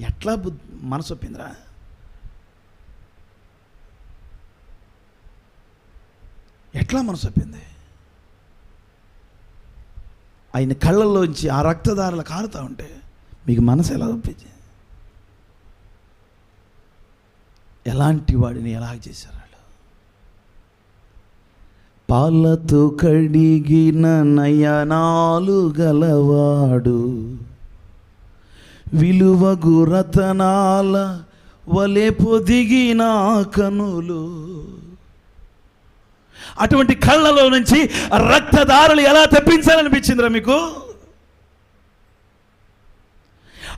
ఎట్లా బుద్ధి మనసు ఒప్పిందిరా? ఎట్లా మనసు ఒప్పింది? ఆయన కళ్ళల్లోంచి ఆ రక్తదారులు కారుతూ ఉంటే మీకు మనసు ఎలా ఒప్పింది? ఎలాంటి వాడిని ఎలా చేశారు వాళ్ళు? పాలతో కడిగిన నయనాలు గలవాడు విలువగు రతనాల వలె పొదిగిన కనులు. అటువంటి కళ్ళలో నుంచి రక్తదారులు ఎలా తెప్పించాలనిపించిందిరా మీకు?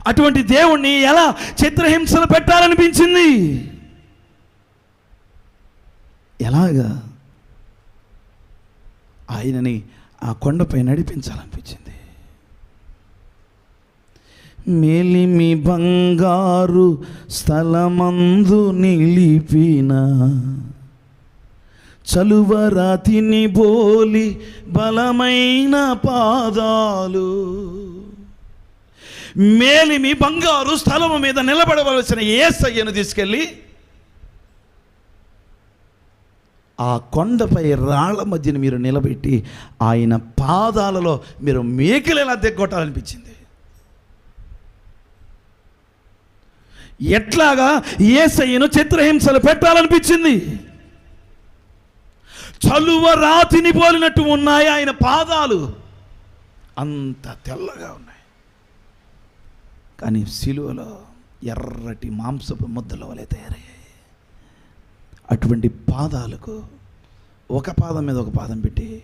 అటువంటి దేవుణ్ణి ఎలా చిత్రహింసలు పెట్టాలనిపించింది? ఎలాగా? ఆయనని ఆ కొండపై నడిపించాలనిపించింది. మేలిమి బంగారు స్థలమందు నిలిపిన చలువరాతిని బోలి బలమైన పాదాలు. మేలిమి బంగారు స్థలము మీద నిలబడవలసిన ఏసయ్యను తీసుకెళ్ళి ఆ కొండపై రాళ్ళ మధ్యన మీరు నిలబెట్టి ఆయన పాదాలలో మీరు మేకలు ఎలా దిగ్గొట్టాలనిపించింది ఎట్లాగా ఏసయ్యను చిత్రహింసలు పెట్టాలనిపించింది? చలువ రాతిని పోలినట్టు ఉన్నాయి ఆయన పాదాలు. అంత తెల్లగా ఉన్నాయి. కానీ సిలువలో ఎర్రటి మాంసపు ముద్దల వలె తయారయ్యాయి. అటువంటి పాదాలకు ఒక పాదం మీద ఒక పాదం పెట్టి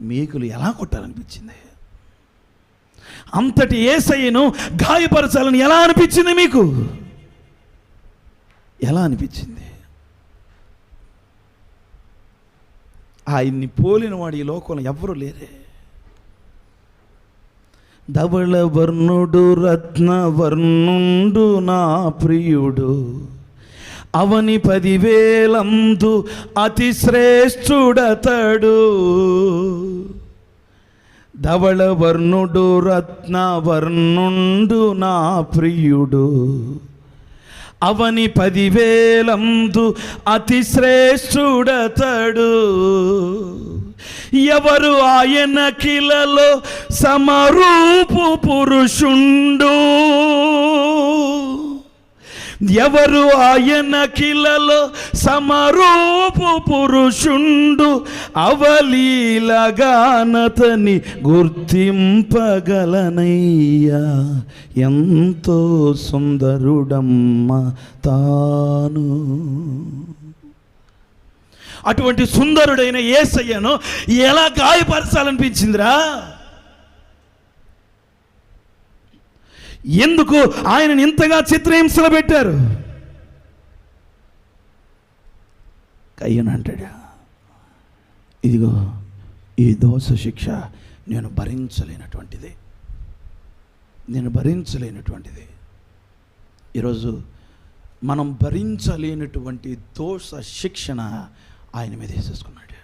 మేకులు ఎలా కొట్టాలనిపించింది? అంతటి ఏసయ్యను గాయపరచాలని ఎలా అనిపించింది మీకు? ఎలా అనిపించింది? ఆయన్ని పోలినవాడు ఈ లోకంలో ఎవ్వరూ లేరే. ధవళ వర్ణుడు రత్న వర్ణుండు నా ప్రియుడు. అవని పదివేలందు అతి శ్రేష్ఠుడతడు. ధవళ వర్ణుడు రత్న వర్ణుండు నా ప్రియుడు. అవని పదివేలందు అతి శ్రేష్ఠుడతడు ఎవరు ఆయన కిలలో సమరూపు పురుషుండు? ఎవరు ఆయన కిలలో సమరూపు పురుషుండు అవలీలగానతని గుర్తింపగలనయ్యా. ఎంతో సుందరుడమ్మ తాను. అటువంటి సుందరుడైన ఏసయ్యను ఎలా గాయపరచాలనిపించిందిరా? ఎందుకు ఆయనను ఇంతగా చిత్రహింసలు పెట్టారు? కయ్యను అంటాడు ఇదిగో ఈ దోష శిక్ష నేను భరించలేనటువంటిది. నేను భరించలేనటువంటిది. ఈరోజు మనం భరించలేనటువంటి దోష శిక్షణ ఆయన మీద వేసేసుకున్నాడు.